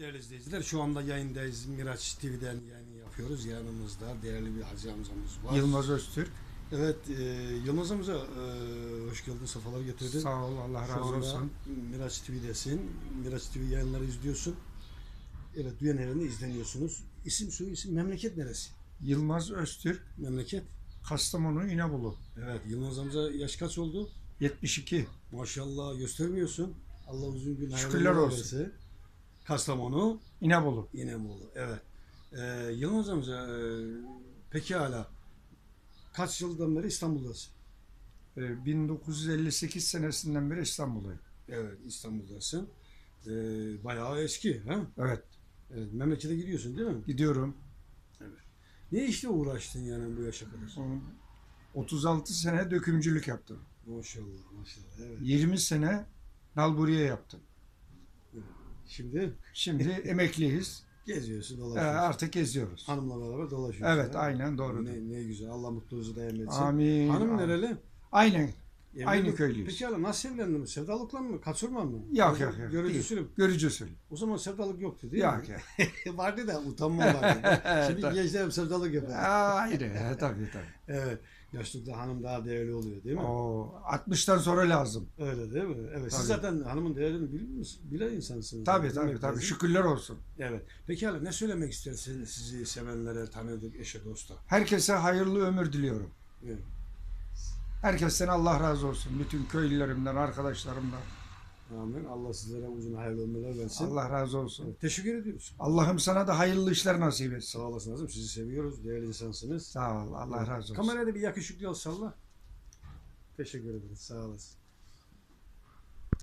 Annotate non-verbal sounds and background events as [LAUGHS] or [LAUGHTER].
Değerli izleyiciler şu anda yayındayız. Miraç TV'den yayın yapıyoruz. Yanımızda değerli bir hacı amcamız var. Yılmaz Öztürk. Evet e, Yılmaz amca e, hoş geldin. Sefalar getirdin. Sağ ol Allah razı olsun. Miraç TV'desin. Miraç TV yayınları izliyorsun. Evet dünyanın elinde izleniyorsunuz. İsim soy isim memleket neresi? Yılmaz Öztürk. Memleket? Kastamonu İnebolu. Evet Yılmaz amca yaş kaç oldu? 72. Maşallah göstermiyorsun. Allah uzun gün hayırlı Şükürler olsun. Kastamonu, İnebolu. İnebolu. Evet. Ee, Yılmaz amca e, peki hala kaç yıldan beri İstanbul'dasın? Ee, 1958 senesinden beri İstanbul'dayım. Evet İstanbul'dasın. Ee, bayağı eski. Ha? Evet. Evet, memlekete gidiyorsun değil mi? Gidiyorum. Ne işle uğraştın yani bu yaşa kadar? 36 sene dökümcülük yaptım. Maşallah maşallah. Evet. 20 sene nalburiye yaptım. Şimdi Şimdi [LAUGHS] emekliyiz. geziyorsun Ee, dolaşıyorsun. artık geziyoruz. Hanımla beraber dolaşıyorsun. Evet aynen doğru. Ne, ne güzel. Allah mutluluğunuzu daim etsin. Amin. Hanım nereli? Aynen. Evli Aynı mi? köylüyüz. Peki hala nasıl evlendin? Sevdalıkla mı? Kaçırma mı? Yok yok yok. Görücü Değil. Görücü usulü. O zaman sevdalık yoktu değil Yok mi? yok. [LAUGHS] vardı da utanma vardı. [LAUGHS] Şimdi gençler sevdalık yapar. Ayrı. Tabii tabii. [LAUGHS] Evet. Yaşlıkta hanım daha değerli oluyor değil mi? O 60'tan sonra lazım. Öyle değil mi? Evet. Siz Tabii. zaten hanımın değerini bilir misiniz? Bilen insansınız. Tabii Bilmek tabii tabii. lazım. Şükürler olsun. Evet. Peki hala ne söylemek istersiniz sizi sevenlere, tanıdık, eşe, dosta? Herkese hayırlı ömür diliyorum. Evet. Herkesten Allah razı olsun. Bütün köylülerimden, arkadaşlarımdan. Amin. Allah sizlere uzun hayırlı ömürler versin. Allah razı olsun. Evet, Teşekkür ediyoruz. Allah'ım sana da hayırlı işler nasip etsin. Sağ olasın Azim. Sizi seviyoruz. Değerli insansınız. Sağ ol. Allah razı olsun. Kameraya da bir yakışıklı al salla. Teşekkür ederiz. Sağ olasın.